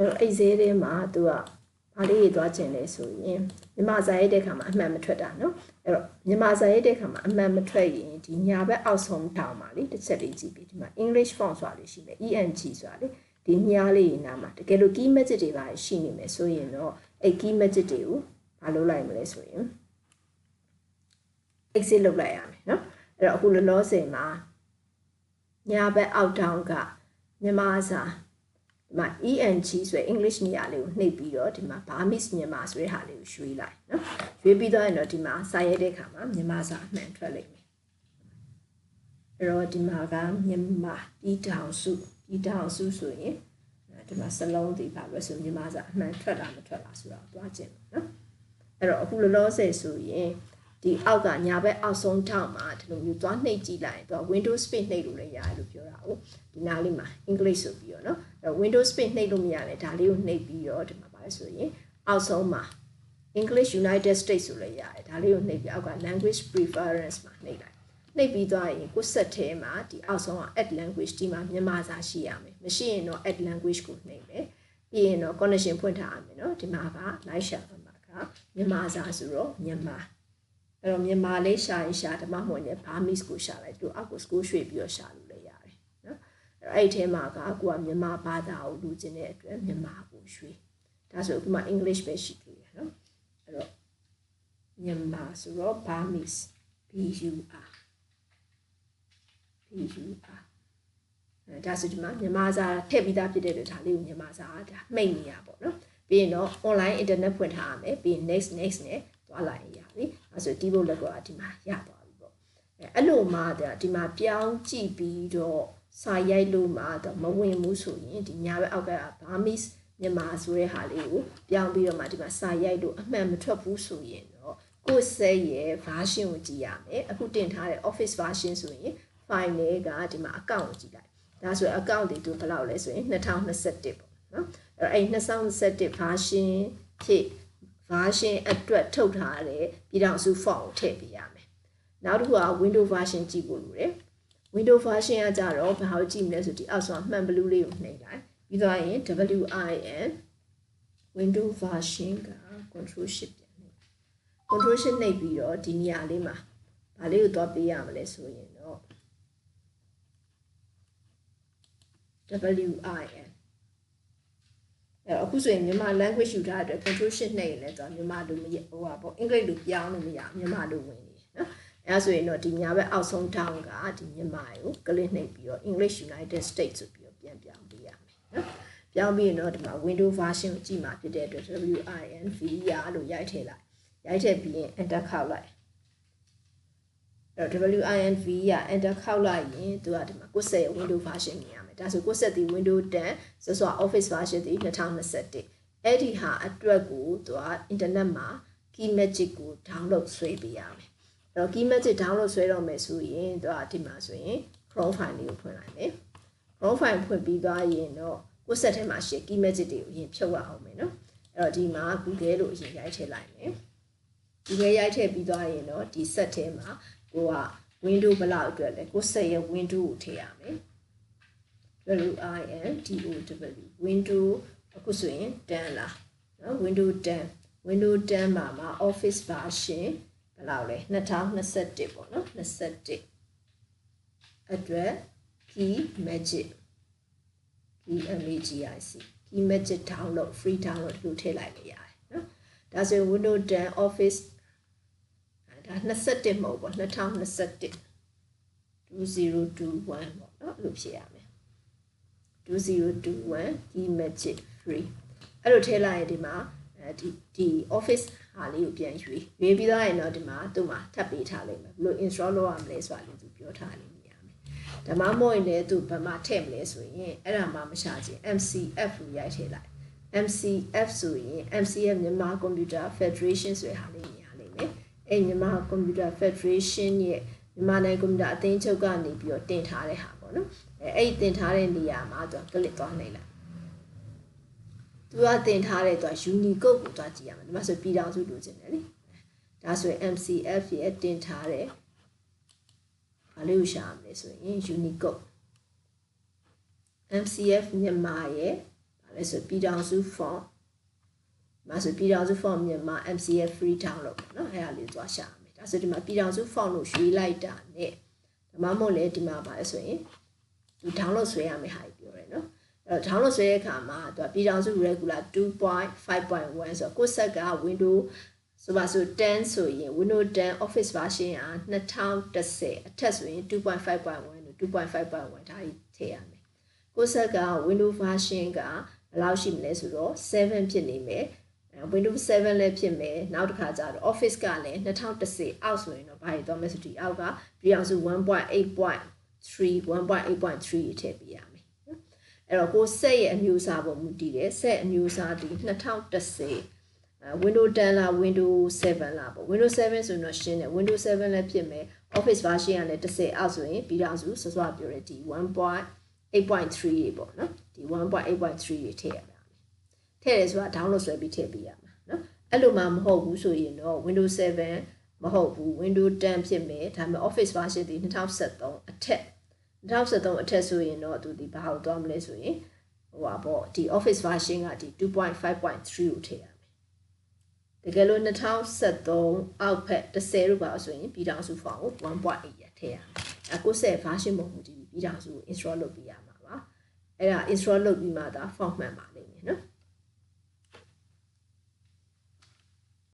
အဲ့တော့အဲ့ဈေးထဲမှာသူကဘာလေးရေးသွားခြင်းလဲဆိုရင်မြမဇာရိုက်တဲ့ခါမှာအမှန်မထွက်တာနော်အဲ့တော့မြမဇာရိုက်တဲ့ခါမှာအမှန်မထွက်ရင်ဒီညာဘက်အောက်ဆုံးတောင်ပါလေတစ်ချက်လေးကြည့်ပြီးဒီမှာ English font ဆိုတာလေးရှိမယ် ENG ဆိုတာလေဒီညာလေးရေးနာမှာတကယ်လို့ key magic တွေပါရှိနေမယ်ဆိုရင်တော့အဲ့ key magic တွေကိုမလုပ်လိုက်မလဲဆိုရင် exit လုပ်လိုက်ရမယ်နော်အဲ့တော့အခုလောလောဆယ်မှာညာဘက်အောက်တောင်ကမြမစာ ဒီမှာ ENG ဆိုရယ် English နေရာလေးကိုနှိပ်ပြီးတော့ဒီမှာ Burmese မြန်မာဆိုတဲ့ဟာလေးကိုရွှေ့လိုက်နော်ရွှေ့ပြီးတော့ရင်တော့ဒီမှာစာရိုက်တဲ့အခါမှာမြန်မာစာအမှန်ထွက်လိမ့်မယ်အဲ့တော့ဒီမှာကမြန်မာပြည်ထောင်စုပြည်ထောင်စုဆိုရင်ဒီမှာစလုံးတွေပါပဲဆိုမြန်မာစာအမှန်ထွက်တာမထွက်တာဆိုတော့တွားကြည့်နော်အဲ့တော့အခုလောလောဆယ်ဆိုရင်ဒီအောက်ကညာဘက်အောက်ဆုံးထောက်မှာဒီလိုမျိုးသွားနှိပ်ကြည့်လိုက်ရင်သူက Windows Space နှိပ်လို့လည်းရတယ်လို့ပြောတာ哦ဒီနားလေးမှာ English ဆိုပြီးတော့နော် Windows Space နှိပ်လို့မရတယ်ဒါလေးကိုနှိပ်ပြီးတော့ဒီမှာပါလဲဆိုရင်အောက်ဆုံးမှာ English United States ဆိုလည်းရတယ်ဒါလေးကိုနှိပ်ပြီးအောက်က language preference မှာနှိပ်လိုက်နှိပ်ပြီးသွားရင်ကိုယ်စက်ထဲမှာဒီအောက်ဆုံးက add language ဒီမှာမြန်မာစာရှိရမယ်မရှိရင်တော့ add language ကိုနှိပ်မယ်ပြီးရင်တော့ connection ဖွင့်ထားရမယ်နော်ဒီမှာက live share မှာကမြန်မာစာဆိုတော့မြန်မာအဲ့တော့မြန်မာလေးရှာရင်ရှာဓမ္မမွန်ရဲ့ Burmese ကိုရှာလိုက်သူအောက်ကို school ရွှေ့ပြီးတော့ရှာလို့ အဲ့အဲ့ထဲမှာကကိုကမြန်မာဘာသာကိုလူကျင်တဲ့အတွက်မြန်မာကိုရွှေ့ဒါဆိုအခုမှ English ပဲရှိသေးတယ်နော်အဲ့တော့မြန်မာဆိုတော့ Burmese B U R B U R အဲဒါဆိုဒီမှာမြန်မာစာထည့်ပြီးသားဖြစ်တဲ့အတွက်ဒါလေးကိုမြန်မာစာဒါမှိတ်နေရပါတော့ပြီးရင်တော့ online internet ဖွင့်ထားရမယ်ပြီးရင် next next နဲ့သွားလိုက်ရပြီအဲဆိုဒီဘုတ်လက်ကဒီမှာရသွားပြီပေါ့အဲအဲ့လိုမှဒီမှာပြောင်းကြည့်ပြီးတော့ စာရိုက်လို့မှတော့မဝင်ဘူးဆိုရင်ဒီညာဘက်အောက်ကဘာမစ်မြန်မာဆိုတဲ့ဟာလေးကိုပြောင်းပြီးတော့မှဒီမှာစာရိုက်လို့အမှန်မထွက်ဘူးဆိုရင်တော့ကိုယ်စဲရဲ့ version ကိုကြည့်ရမယ်အခုတင်ထားတဲ့ office version ဆိုရင် file လေးကဒီမှာ account ကိုကြည့်လိုက်ဒါဆို account တွေသူဘယ်လောက်လဲဆိုရင်2021ပေါ့နော်အဲ့အဲ့2021 version ဖြစ် version အတွက်ထုတ်ထားတဲ့ပြည်ထောင်စု font ကိုထည့်ပေးရမယ်နောက်တစ်ခုက window version ကြည့်ဖို့လိုတယ် window version ကကြတော့ဘာကိုကြည့်မလဲဆိုဒီအောက်ဆုံးမှန်ဘလူးလေးကိုနှိပ်လိုက်ပြီးသွားရင် WIN window version က control shift ပြန်နှိပ် control shift နှိပ်ပြီးတော့ဒီနေရာလေးမှာဘာလေးကိုသွားပေးရမလဲဆိုရင်တော့ WIN အဲ့အခုဆိုရင်မြန်မာ language ယူထားတဲ့အတွက် control shift နှိပ်ရင်လည်းသူကမြန်မာလိုမရဟိုပါပေါ့အင်္ဂလိပ်လိုပြောင်းလို့မရမြန်မာလိုဝင် နေနော်အဲဆိုရင်တော့ဒီညာဘက်အောက်ဆုံးထောင်းကဒီမြန်မာကို click နှိပ်ပြီးတော့ English United States ဆိုပြီးတော့ပြန်ပြောင်းပေးရမယ်နော်ပြောင်းပြီးရင်တော့ဒီမှာ window version ကိုကြည့်မှာဖြစ်တဲ့အတွက် WIN VIA လို့ရိုက်ထည့်လိုက်ရိုက်ထည့်ပြီးရင် enter ခောက်လိုက်အဲ့တော့ WIN VIA enter ခောက်လိုက်ရင်သူကဒီမှာကိုယ်ဆက်ရဲ့ window version မြင်ရမယ်ဒါဆိုကိုယ်ဆက်ဒီ window 10ဆိုဆို office version ဒီ2021အဲ့ဒီဟာအတွက်ကိုသူက internet မှာ key magic ကို download ဆွဲပေးရမယ်အဲ့ တော့ key magic download ဆွဲတော့မယ်ဆိုရင်သူကဒီမှာဆိုရင် chrome file လေးကိုဖွင့်လိုက်မယ် chrome file ဖွင့်ပြီးသွားရင်တော့ကိုယ်ဆက်ထဲမှာရှိ key magic တွေကိုအရင်ဖြုတ်ရအောင်မယ်နော်အဲ့တော့ဒီမှာ google လို့အရင်ရိုက်ထည့်လိုက်မယ် google ရိုက်ထည့်ပြီးသွားရင်တော့ဒီ set ထဲမှာကိုက window ဘလောက်အတွက်လဲကိုဆက်ရဲ့ window ကိုထည့်ရမယ် W I N D O W window အခုဆိုရင်10လားနော် window 10 window 10မှာမှာ office version ဘယ်လောက်လဲ2021ပေါ့နော်21အတွက် key magic key m a g i c key magic download free download လို့ထည့်လိုက်လို့ရတယ်နော်ဒါဆိုရင် window 10 office ဒါ21မဟုတ်ပေါ့2021 2021ပေါ့နော်လို့ဖြစ်ရမယ်2021 key magic free အဲ့လိုထည့်လိုက်ရင်ဒီမှာအဲ ဒီဒီ office ဟာလေးကိုပြန်ရွေးရွေးပြီးတော့ရင်တော့ဒီမှာသူ့မှာထပ်ပေးထားလိမ့်မယ်ဘယ်လို install လုပ်ရမလဲဆိုတာလည်းသူပြောထားလိမ့်မယ်ဒါမှမဟုတ်ရင်လည်းသူဘယ်မှာထည့်မလဲဆိုရင်အဲ့ဒါမှမရှာချင် MCF လို့ရိုက်ထည့်လိုက် MCF ဆိုရင် MCF မြန်မာ Computer Federation ဆိုတဲ့ဟာလေးမြင်ရလိမ့်မယ်အဲ့မြန်မာ Computer Federation ရဲ့မြန်မာနိုင်ငံကွန်ပျူတာအသင်းချုပ်ကနေပြီးတော့တင်ထားတဲ့ဟာပေါ့နော်အဲအဲ့တင်ထားတဲ့နေရာမှာသူက click သွားနှိပ်လိုက် သူကတင်ထားတဲ့သူက Unicode ကိုသွားကြည့်ရမယ်ဒီမှာဆိုပြည်တော်စုလိုချင်တယ်လေဒါဆိုရင် MCF ရဲ့တင်ထားတဲ့ဘာလို့ရှာရမလဲဆိုရင် Unicode MCF မြန်မာရဲ့ဘာဒါလည်းဆိုပြည်ထောင်စု font မှာဆိုပြည်ထောင်စု font မြန်မာ MCF free download ပေါ့နော်အဲ့ဒါလေးသွားရှာမယ်ဒါဆိုဒီမှာပြည်ထောင်စု font လို့ရွေးလိုက်တာ ਨੇ ဒါမှမဟုတ်လေဒီမှာပါလဲဆိုရင်ဒီ download ဆွဲရမယ်ဟာပြောရဲနော် အဲ့တော့ download ဆွဲတဲ့အခါမှာသူကပြည်ထောင်စု regular 2.5.1ဆိုတော့ကိုယ့်ဆက်က window ဆိုပါဆို10ဆိုရင် Windows 10 Office version က2010အထက်ဆိုရင်2.5.1လို့2.5.1ဒါကြီးထည့်ရမယ်ကိုယ့်ဆက်က Windows version ကဘယ်လောက်ရှိမလဲဆိုတော့7ဖြစ်နေမယ် Windows 7လည်းဖြစ်မယ်နောက်တစ်ခါကျတော့ Office ကလည်း2010အောက်ဆိုရင်တော့ဘာတွေတော့ message ဒီအောက်ကပြည်အောင်စု1.8.3 1.8.3ထည့်ပေးရမယ်နော် အဲ့တော့ကိုဆက်ရဲ့အမျိုးအစားပုံမူတည်တယ်ဆက်အမျိုးအစားဒီ2010 Windows 10လား Windows 7လားပေါ့ Windows 7ဆိုရင်တော့ရှင်းတယ် Windows 7လည်းဖြစ်မယ် Office version ကလည်း10အောက်ဆိုရင်ပြည်ထောင်စုစောစောပြောတဲ့ဒီ1.8.3ရေပေါ့နော်ဒီ1.8.3ရေထည့်ရပါမယ်ထည့်ရဆိုတာ download ဆွဲပြီးထည့်ပေးရမှာနော်အဲ့လိုမှမဟုတ်ဘူးဆိုရင်တော့ Windows 7မဟုတ်ဘူး Windows 10ဖြစ်မယ်ဒါပေမဲ့ Office version ဒီ2013အထက် 2013အထက်ဆိုရင်တော့သူဒီဘာလို့သွားမလဲဆိုရင်ဟိုပါပေါ့ဒီ Office version ကဒီ2.5.3ကိုထည့်ရတကယ်လို့2013အောက်ဖက်30လို့ပါဆိုရင်ပြည်ထောင်စုဖောင်ကို1.8ရထည့်ရမယ်။အခုဆက် version မဟုတ်ဘူးဒီပြည်ထောင်စုကို install လုပ်ပြရမှာပါ။အဲ့ဒါ install လုပ်ပြီးမှသာ form မှန်ပါလိမ့်မယ်နော်။